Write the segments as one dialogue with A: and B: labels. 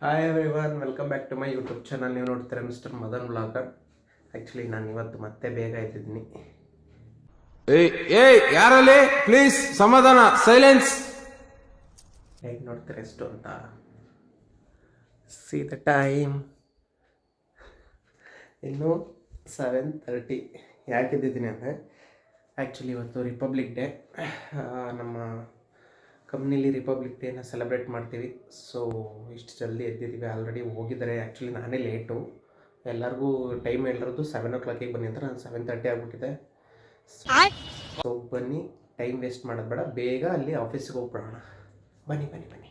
A: Hi everyone welcome back to my YouTube channel ನೀವು ನೋಡ್ತೀರಾ mister Madan blogger actually ನಾನು ಇವತ್ತು ಮತ್ತೆ ಬೇಗ ಎದ್ದಿದ್ದೀನಿ.
B: ಏಯ್ ಏಯ್ ಯಾರಲ್ಲಿ? ಪ್ಲೀಸ್ ಸಮಾಧಾನ ಸೈಲೆನ್ಸ್
A: ಹೇಗೆ ನೋಡ್ತೀರಾ ಎಷ್ಟು ಅಂತ? ಸಿ ದ ಟೈಮ್ ಇನ್ನು ಸೆವೆನ್ ತರ್ಟಿ ಯಾಕೆ ಎದ್ದಿದ್ದೀನಿ ಅಂದರೆ ಆ್ಯಕ್ಚುಲಿ ಇವತ್ತು ರಿಪಬ್ಲಿಕ್ ಡೇ ನಮ್ಮ ಕಂಪ್ನಿಲಿ ರಿಪಬ್ಲಿಕ್ ಡೇನ ಸೆಲೆಬ್ರೇಟ್ ಮಾಡ್ತೀವಿ. ಸೊ ಇಷ್ಟು ಜಲ್ದಿ ಎದ್ದಿದ್ದೀವಿ. ಆಲ್ರೆಡಿ ಹೋಗಿದ್ದಾರೆ. ಆ್ಯಕ್ಚುಲಿ ನಾನೇ ಲೇಟು ಎಲ್ಲರಿಗೂ ಟೈಮ್ ಹೇಳಿರೋದು ಸೆವೆನ್ ಓ ಕ್ಲಾಕಿಗೆ ಬನ್ನಿ ಅಂತ ನಾನು ಸೆವೆನ್ ತರ್ಟಿ ಆಗಿಬಿಟ್ಟಿದೆ ಸೊ ಬನ್ನಿ. ಟೈಮ್ ವೇಸ್ಟ್ ಮಾಡೋದು ಬೇಡ. ಬೇಗ ಅಲ್ಲಿ ಆಫೀಸಿಗೆ ಹೋಗ್ಬಿಡೋಣ. ಬನ್ನಿ ಬನ್ನಿ ಬನ್ನಿ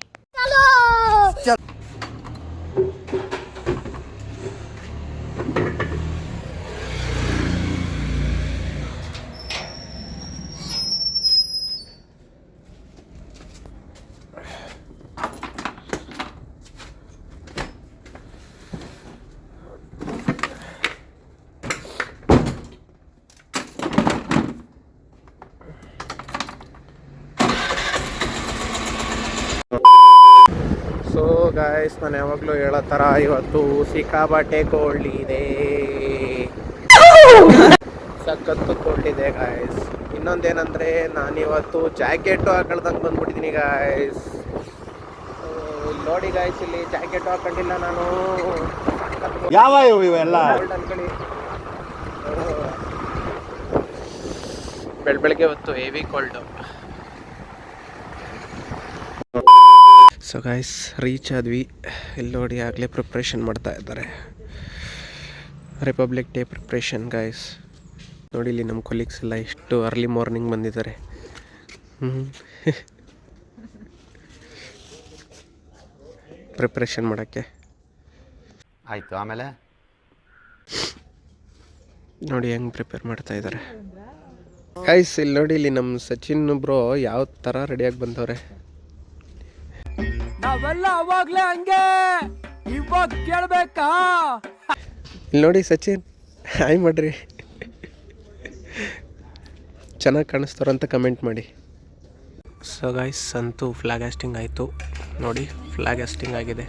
A: ಸೊ ಗಾಯ್ಸ್ ನಾನು ಯಾವಾಗಲೂ ಹೇಳೋ ಥರ ಇವತ್ತು ಸಿಕ್ಕಾಬಟ್ಟೆ ಇದೆ. ಸಖತ್ತು ಗಾಯ್ಸ್ ಇನ್ನೊಂದು ಗಾಯ್ಸ್ ಇನ್ನೊಂದೇನಂದರೆ ನಾನಿವತ್ತು ಜಾಕೆಟು ಹಾಕೊಳ್ದಂಗೆ ಬಂದ್ಬಿಟ್ಟಿದ್ದೀನಿ ಗಾಯ್ಸ್ ನೋಡಿ ಗಾಯ್ಸ್ ಇಲ್ಲಿ ಜಾಕೆಟು ಹಾಕೊಂಡಿಲ್ಲ ನಾನು.
C: ಯಾವ ಇವು ಇವೆಲ್ಲ?
A: ಬೆಳ ಬೆಳಗ್ಗೆ ಹೊತ್ತು heavy cold so guys reach ಆದ್ವಿ. ಇಲ್ಲಿ ನೋಡಿ ಆಗಲೇ ಪ್ರಿಪ್ರೇಷನ್ ಮಾಡ್ತಾ ಇದ್ದಾರೆ. ರಿಪಬ್ಲಿಕ್ ಡೇ ಪ್ರಿಪ್ರೇಷನ್ ಗಾಯ್ಸ್ ನೋಡಿ ಇಲ್ಲಿ ನಮ್ಮ ಕೊಲೀಗ್ಸ್ ಎಲ್ಲ ಎಷ್ಟು ಅರ್ಲಿ ಮಾರ್ನಿಂಗ್ ಬಂದಿದ್ದಾರೆ. ಹ್ಞೂ ಪ್ರಿಪ್ರೇಷನ್ ಮಾಡೋಕ್ಕೆ.
C: ಆಯಿತು ಆಮೇಲೆ?
A: ನೋಡಿ ಹೆಂಗೆ ಪ್ರಿಪೇರ್ ಮಾಡ್ತಾ ಇದ್ದಾರೆ. ಗಾಯ್ಸ್ ಇಲ್ಲಿ ನೋಡಿ ಇಲ್ಲಿ ನಮ್ಮ ಸಚಿನ್ ಬ್ರೋ ಯಾವ ಥರ ರೆಡಿಯಾಗಿ ಬಂದವ್ರೆ?
B: ನಾವೆಲ್ಲ ಅವಾಗ್ಲೇ ಹಂಗೆ. ಇವಾಗ ಕೇಳ್ಬೇಕಾ?
A: ಇಲ್ಲಿ ನೋಡಿ ಸಚಿನ್ ಹಾಯ್ ಮಾಡ್ರಿ. ಚೆನ್ನಾಗಿ ಕಾಣಿಸ್ತಾರಂತ ಕಮೆಂಟ್ ಮಾಡಿ. ಸೊ ಗೈಸ್ ಅಂತೂ ಫ್ಲಾಗ್ ಆಸ್ಟಿಂಗ್ ಆಯಿತು. ನೋಡಿ ಫ್ಲಾಗ್ ಆಸ್ಟಿಂಗ್ ಆಗಿದೆ.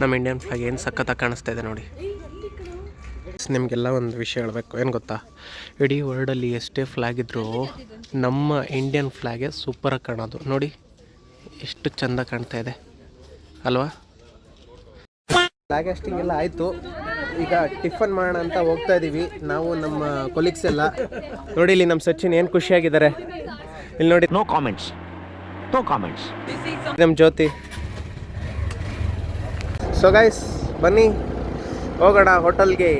A: ನಮ್ಮ ಇಂಡಿಯನ್ ಫ್ಲ್ಯಾಗ್ ಏನು ಸಖತ್ತಾಗಿ ಕಾಣಿಸ್ತಾ ಇದೆ ನೋಡಿ. ನಿಮಗೆಲ್ಲ ಒಂದು ವಿಷಯ ಹೇಳಬೇಕು ಏನು ಗೊತ್ತಾ? ಇಡೀ ವರ್ಲ್ಡಲ್ಲಿ ಎಷ್ಟೇ ಫ್ಲಾಗ್ ಇದ್ದರೂ ನಮ್ಮ ಇಂಡಿಯನ್ ಫ್ಲ್ಯಾಗೆ ಸೂಪರಾಗಿ ಕಾಣೋದು. ನೋಡಿ ಎಷ್ಟು ಚಂದ ಕಾಣ್ತಾ ಇದೆ. ಅಲ್ವಾ? ಫ್ಲಾಗ್ ಎಲ್ಲ ಆಯಿತು. ಈಗ ಟಿಫನ್ ಮಾಡೋಣ ಅಂತ ಹೋಗ್ತಾ ಇದ್ದೀವಿ ನಾವು ನಮ್ಮ ಕೊಲೀಗ್ಸ್ ಎಲ್ಲ. ನೋಡಿ ಇಲ್ಲಿ ನಮ್ಮ ಸಚಿನ್ ಏನು ಖುಷಿಯಾಗಿದ್ದಾರೆ. ಇಲ್ಲಿ ನೋಡಿ.
C: ನೋ ಕಾಮೆಂಟ್ಸ್ ನೋ ಕಾಮೆಂಟ್ಸ್
A: ನಮ್ಮ ಜ್ಯೋತಿ. ಸೊ ಗೈಸ್ ಬನ್ನಿ. ಹೋಗೋಣ ಹೋಟೆಲ್ಗೆ.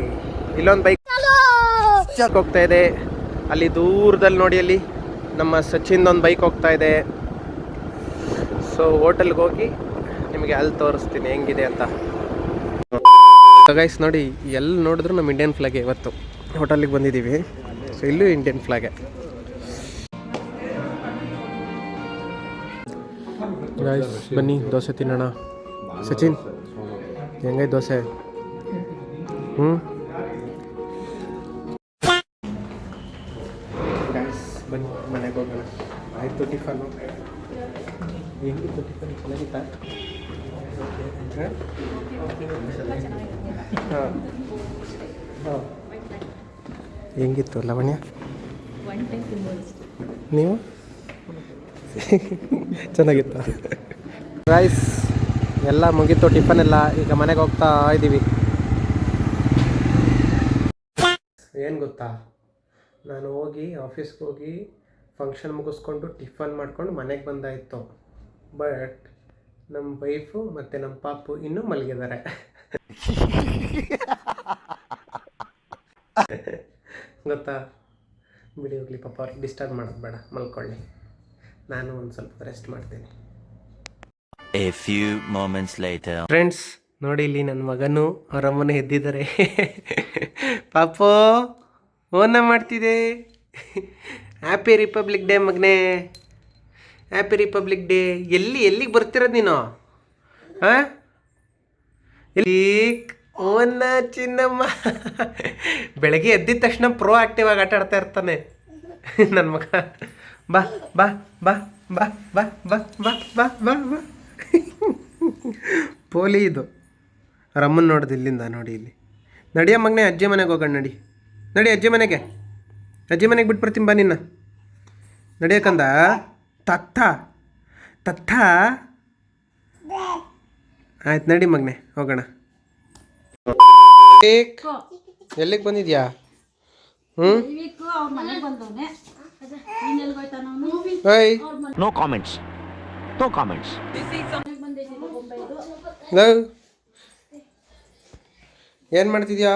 A: ಇಲ್ಲೊಂದು ಬೈಕ್ ಹೋಗ್ತಾ ಇದೆ. ಅಲ್ಲಿ ದೂರದಲ್ಲಿ ನೋಡಿ ಅಲ್ಲಿ ನಮ್ಮ ಸಚಿನ್ದೊಂದು ಒಂದು ಬೈಕ್ ಹೋಗ್ತಾ ಇದೆ. ಸೊ ಹೋಟೆಲ್ಗೆ ಹೋಗಿ ನಿಮಗೆ ಅಲ್ಲಿ ತೋರಿಸ್ತೀನಿ ಹೆಂಗಿದೆ ಅಂತ. ಗೈಸ್ ನೋಡಿ, ಎಲ್ಲಿ ನೋಡಿದ್ರು ನಮ್ಮ ಇಂಡಿಯನ್ ಫ್ಲಾಗೆ ಇವತ್ತು. ಹೋಟೆಲಿಗೆ ಬಂದಿದ್ದೀವಿ. ಸೊ ಇಲ್ಲೂ ಇಂಡಿಯನ್ ಫ್ಲಾಗೆ ಗಾಯ್ಸ್ ಬನ್ನಿ, ದೋಸೆ ತಿನ್ನೋಣ. ಸಚಿನ್, ಹೆಂಗೈ ದೋಸೆ? ಹ್ಞೂ ಬನ್ನಿ, ಮನೆಗೆ ಹೋಗೋಣ. ಆಯಿತು ಟಿಫನ್ನು ಟಿಫನ್ ಚೆನ್ನಾಗಿತ್ತಾ? ಹಾಂ ಹಾಂ ಹೆಂಗಿತ್ತು ಲವಣ್ಯ? ನೀವು? ಚೆನ್ನಾಗಿತ್ತು? ರೈಸ್ ಎಲ್ಲ ಮುಗೀತು ಟಿಫನ್ ಎಲ್ಲ. ಈಗ ಮನೆಗೆ ಹೋಗ್ತಾ ಇದ್ದೀವಿ ಏನು ಗೊತ್ತಾ? ನಾನು ಹೋಗಿ ಆಫೀಸ್ಗೆ ಹೋಗಿ ಫಂಕ್ಷನ್ ಮುಗಿಸ್ಕೊಂಡು ಟಿಫನ್ ಮಾಡ್ಕೊಂಡು ಮನೆಗೆ ಬಂದಾಯಿತು. ಬಟ್ ನಮ್ಮ ವೈಫು ಮತ್ತು ನಮ್ಮ ಪಾಪು ಇನ್ನೂ ಮಲಗಿದ್ದಾರೆ. ಗೊತ್ತಾ? ಬಿಡಿ ಹೋಗ್ಲಿ ಪಾಪ ಅವ್ರಿಗೆ ಡಿಸ್ಟರ್ಬ್ ಮಾಡೋದು ಬೇಡ ಮಲ್ಕೊಳ್ಳಿ. ನಾನು ಒಂದು ಸ್ವಲ್ಪ ರೆಸ್ಟ್ ಮಾಡ್ತೀನಿ.
D: A few moments later.
A: Friends ನೋಡಿ ಇಲ್ಲಿ ನನ್ನ ಮಗನು ಅವರಮ್ಮನ ಎದ್ದಿದ್ದಾರೆ. ಪಾಪು ಓನ ಮಾಡ್ತಿದೆ ಹ್ಯಾಪಿ ರಿಪಬ್ಲಿಕ್ ಡೇ ಮಗನೇ. ಹ್ಯಾಪಿ ರಿಪಬ್ಲಿಕ್ ಡೇ ಎಲ್ಲಿ ಎಲ್ಲಿಗೆ ಬರ್ತಿರೋದು ನೀನು? ಹಾಂ? ಓನ ಚಿನ್ನಮ್ಮ. ಬೆಳಗ್ಗೆ ಎದ್ದಿದ ತಕ್ಷಣ ಪ್ರೋ ಆಕ್ಟಿವ್ ಆಗಿ ಆಟ ಆಡ್ತಾ ಇರ್ತಾನೆ. ನನ್ನ ಮಗ. ಬಾ ಬಾ ಬಾ ಬಾ ಬಾ ಬಾ ಬಾ ಬಾ ಬಾ ಬಾ. ಪೋಲಿ ಇದು. ರಮ್ಮನ್ ನೋಡ್ದು ಇಲ್ಲಿಂದ ನೋಡಿ ಇಲ್ಲಿ. ನಡಿಯ ಮಗನೇ, ಅಜ್ಜಿ ಮನೆಗೆ ಹೋಗೋಣ ನಡಿ. ನಡಿ ಅಜ್ಜಿ ಮನೆಗೆ. ಅಜ್ಜಿ ಮನೆಗೆ ಬಿಟ್ಬಿಡ್ತೀನಿ ಬಾ ನಿನ್ನ. ನಡಿಯಕ್ಕಂದ ತತ್ತ. ತತ್ತ. ಆಯ್ತು ನಡಿ ಮಗನೆ ಹೋಗೋಣ. ಎಲ್ಲಿಗೆ ಬಂದಿದ್ಯಾ? ಹ್ಞೂ
C: ನೋ ಕಾಮೆಂಟ್ಸ್ ನೋ ಕಾಮೆಂಟ್ಸ್.
A: ಏನು ಮಾಡ್ತಿದ್ಯಾ?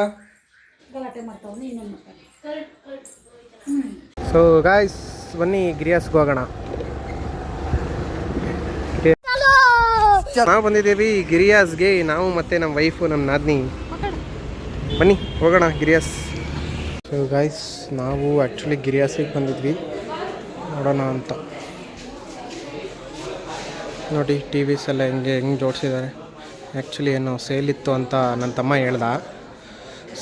A: ಸೊ ಗಾಯ್ಸ್ ಬನ್ನಿ ಗಿರಿಯಾಸ್ಗೆ ಹೋಗೋಣ. ನಾವು ಬಂದಿದ್ದೀವಿ ಗಿರಿಯಾಸ್ಗೆ. ನಾವು ಮತ್ತೆ ನಮ್ಮ ವೈಫು ನಮ್ಮ ನಾದ್ನಿ. ಬನ್ನಿ ಹೋಗೋಣ ಗಿರಿಯಾಸ್. ಸೊ ಗಾಯ್ಸ್ ನಾವು ಆ್ಯಕ್ಚುಲಿ ಗಿರಿಯಾಸಿಗೆ ಬಂದಿದ್ವಿ. ನೋಡೋಣ ಅಂತ. ನೋಡಿ ಟಿ ವಿಸ್ ಎಲ್ಲ ಹೆಂಗೆ ಹೆಂಗೆ ಜೋಡಿಸಿದ್ದಾರೆ. ಆ್ಯಕ್ಚುಲಿ ಏನು ಸೇಲ್ ಇತ್ತು ಅಂತ ನನ್ನ ತಮ್ಮ ಹೇಳ್ದ.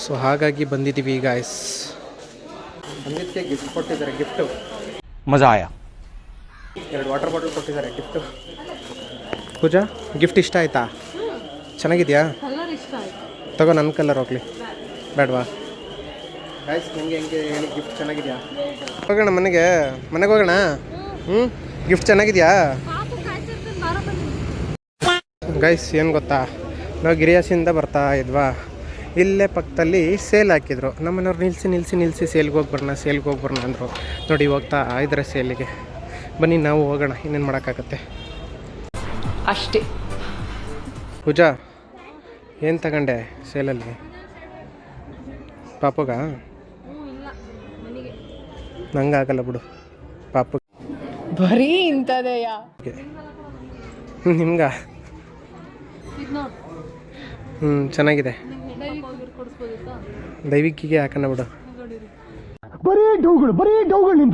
A: ಸೊ ಹಾಗಾಗಿ ಬಂದಿದ್ದೀವಿ ಗಾಯ್ಸ್ ಬಂದಿದ್ದೆ ಬಂದಿದ್ದಕ್ಕೆ ಗಿಫ್ಟ್ ಕೊಟ್ಟಿದ್ದಾರೆ ಗಿಫ್ಟು
C: ಮಜಾ
A: ಎರಡು ವಾಟರ್ ಬಾಟಲ್ ಕೊಟ್ಟಿದ್ದಾರೆ ಗಿಫ್ಟು ಪೂಜಾ ಗಿಫ್ಟ್ ಇಷ್ಟ ಆಯ್ತಾ? ಚೆನ್ನಾಗಿದೆಯಾ? ತಗೋ ನನ್ನ ಕಲರ್ ಹೋಗ್ಲಿ. ಬೇಡವಾ? ನಿಮಗೆ ಹೆಂಗೆ ಗಿಫ್ಟ್ ಚೆನ್ನಾಗಿದೆಯಾ? ಹೋಗೋಣ ಮನೆಗೆ. ಮನೆಗೆ ಹೋಗೋಣ? ಹ್ಞೂ ಗಿಫ್ಟ್ ಚೆನ್ನಾಗಿದೆಯಾ? ಗೈಸ್ ಏನು ಗೊತ್ತಾ? ನಾವು ಗಿರಿಯಾಸಿಂದ ಬರ್ತಾ ಇದ್ವಾ? ಇಲ್ಲೇ ಪಕ್ಕದಲ್ಲಿ ಸೇಲ್ ಹಾಕಿದ್ರು. ನಮ್ಮನೆಯವ್ರು ನಿಲ್ಲಿಸಿ ನಿಲ್ಲಿಸಿ ನಿಲ್ಲಿಸಿ ಸೇಲ್ಗೆ ಹೋಗಿ ಬರೋಣ ಸೇಲ್ಗೆ ಹೋಗಿ ಬರೋಣ ಅಂದರು. ನೋಡಿ ಹೋಗ್ತಾ ಇದ್ರೆ ಸೇಲಿಗೆ ಬನ್ನಿ ನಾವು ಹೋಗೋಣ. ಇನ್ನೇನು ಮಾಡೋಕ್ಕಾಗತ್ತೆ?
E: ಅಷ್ಟೇ.
A: ಪೂಜಾ ಏನು ತಗೊಂಡೆ ಸೇಲಲ್ಲಿ? ಪಾಪುಗ? ನಂಗೆ ಆಗಲ್ಲ ಬಿಡು ಪಾಪು
E: ಬರೀ ಇಂಥದೆಯ?
A: ನಿಮ್ಗ? ಹ್ಞೂ ಚೆನ್ನಾಗಿದೆ. ದೈವಿಕಿಗೆ ಹಾಕೋಣ ಬಿಡು. ಬರೀ ಡೌಗಳು ಬರೀ ಡೌಗಳು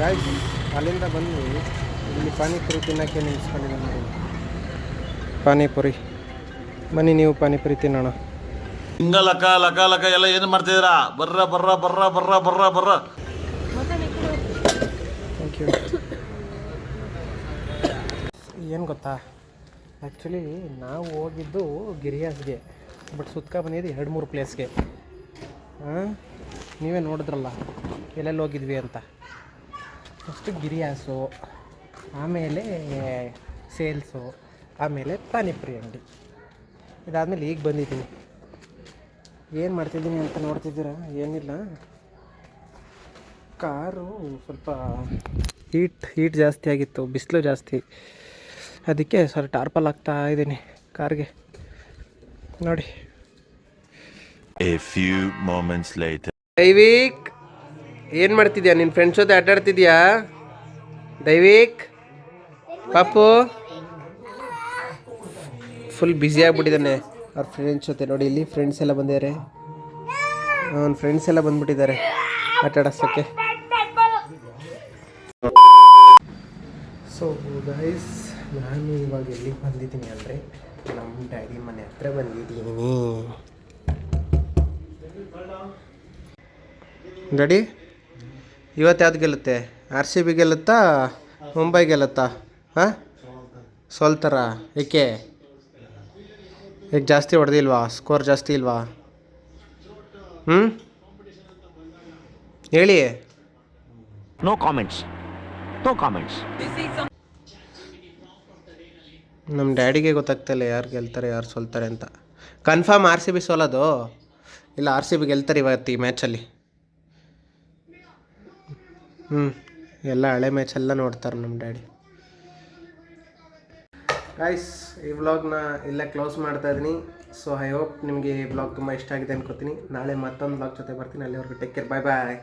A: ಗಾಯ್ಸ್ ಅಲ್ಲಿಂದ ಬಂದು ಇಲ್ಲಿ ಪಾನಿಪುರಿ ತಿನ್ನೋಕ್ಕೆ ನಿಲ್ಲಿಸ್ಕೊಂಡಿದ್ದೀನಿ ಪಾನಿಪುರಿ. ಬನ್ನಿ ನೀವು ಪಾನಿಪುರಿ ತಿನ್ನೋಣ.
F: ಹಿಂಗ ಲಕ ಲಕ ಲಕ ಎಲ್ಲ ಏನು ಮಾಡ್ತಿದ್ದೀರಾ? ಬರ್ರ ಬರ್ರ ಬರ್ರ ಬರ್ರ ಬರ್ರ ಬರ್ರ.
A: ಥ್ಯಾಂಕ್ ಯು ಏನು ಗೊತ್ತಾ? ಆ್ಯಕ್ಚುಲಿ ನಾವು ಹೋಗಿದ್ದು ಗಿರಿಯಾಸ್ಗೆ ಬಟ್ ಸುತ್ಕ ಬಂದಿದ್ದು ಎರಡು ಮೂರು ಪ್ಲೇಸ್ಗೆ ಹಾಂ? ನೀವೇ ನೋಡಿದ್ರಲ್ಲ ಎಲ್ಲೆಲ್ಲಿ ಹೋಗಿದ್ವಿ ಅಂತ. ಫಸ್ಟು ಗಿರಿಯಾಸು ಆಮೇಲೆ ಸೇಲ್ಸು ಆಮೇಲೆ ಪಾನಿಪುರಿ ಅಂಗಡಿ. ಇದಾದಮೇಲೆ ಈಗ ಬಂದಿದ್ದೀನಿ. ಏನು ಮಾಡ್ತಿದ್ದೀನಿ ಅಂತ ನೋಡ್ತಿದ್ದೀರಾ? ಏನಿಲ್ಲ. ಕಾರು ಸ್ವಲ್ಪ ಹೀಟ್ ಹೀಟ್ ಜಾಸ್ತಿ ಆಗಿತ್ತು ಬಿಸಿಲು ಜಾಸ್ತಿ. ಅದಕ್ಕೆ ಸರ್ ಟಾರ್ಪಲ್ ಹಾಕ್ತಾ ಇದ್ದೀನಿ ಕಾರ್ಗೆ. ನೋಡಿ.
D: A few moments later hi
A: Daivik ಏನು ಮಾಡ್ತಿದ್ಯಾ? ನಿನ್ನ ಫ್ರೆಂಡ್ಸ್ ಜೊತೆ ಆಟಾಡ್ತಿದ್ಯಾ? ದೈವಿಕ್? ಪಾಪು? ಫುಲ್ ಬ್ಯುಸಿ ಆಗಿಬಿಟ್ಟಿದ್ದಾನೆ. ಅವ್ರ ಫ್ರೆಂಡ್ಸ್ ಜೊತೆ ನೋಡಿ ಇಲ್ಲಿ ಫ್ರೆಂಡ್ಸ್ ಎಲ್ಲ ಬಂದಿದ್ದಾರೆ ಅವ್ನ ಫ್ರೆಂಡ್ಸ್ ಎಲ್ಲ ಬಂದ್ಬಿಟ್ಟಿದ್ದಾರೆ ಆಟಾಡೋಕ್ಕೆ ಸೊ ಗೈಸ್ ನಾನು ಇವಾಗ ಎಲ್ಲಿಗೆ ಬಂದಿದ್ದೀನಿ ಅಂದರೆ ನಮ್ಮ ಡ್ಯಾಡಿ ಮನೆ ಹತ್ರ ಬಂದಿದ್ದೀನಿ. ಡ್ಯಾಡಿ ಇವತ್ತು ಯಾವ್ದು ಗೆಲ್ಲುತ್ತೆ? ಆರ್ ಸಿ ಬಿ ಗೆಲ್ಲುತ್ತಾ ಮುಂಬೈ ಗೆಲ್ಲುತ್ತಾ? ಹಾಂ? ಸೋಲ್ತಾರ? ಏಕೆ? ಈಗ ಜಾಸ್ತಿ ಹೊಡೆದಿಲ್ವಾ ಸ್ಕೋರ್ ಜಾಸ್ತಿ ಇಲ್ವಾ? ಹ್ಞೂ ಹೇಳಿ.
C: ನೋ ಕಾಮೆಂಟ್ಸ್ ನೋ ಕಾಮೆಂಟ್ಸ್
A: ನಮ್ಮ ಡ್ಯಾಡಿಗೆ ಗೊತ್ತಾಗ್ತಾಯಿಲ್ಲ ಯಾರು ಗೆಲ್ತಾರೆ ಯಾರು ಸೋಲ್ತಾರೆ ಅಂತ. ಕನ್ಫರ್ಮ್ ಆರ್ ಸಿ ಬಿ ಸೋಲೋದು? ಇಲ್ಲ ಆರ್ ಸಿ ಬಿ ಗೆಲ್ತಾರೆ ಇವತ್ತು ಈ ಮ್ಯಾಚಲ್ಲಿ ಹ್ಞೂ ಎಲ್ಲ ಹಳೆ ಮ್ಯಾಚೆಲ್ಲ ನೋಡ್ತಾರೆ ನಮ್ಮ ಡ್ಯಾಡಿ ಗಾಯ್ಸ್ ಈ ವ್ಲಾಗ್ನ ಇಲ್ಲೇ ಕ್ಲೋಸ್ ಮಾಡ್ತಾ ಇದ್ದೀನಿ. ಸೊ ಐ ಹೋಪ್ ನಿಮಗೆ ಈ ವ್ಲಾಗ್ ತುಂಬ ಇಷ್ಟ ಆಗಿದೆ ಅನ್ಕೋತೀನಿ. ನಾಳೆ ಮತ್ತೊಂದು ವ್ಲಾಗ್ ಜೊತೆ ಬರ್ತೀನಿ. ಅಲ್ಲಿವರೆಗೂ ಟೇಕ್ ಕೇರ್ ಬಾಯ್ ಬಾಯ್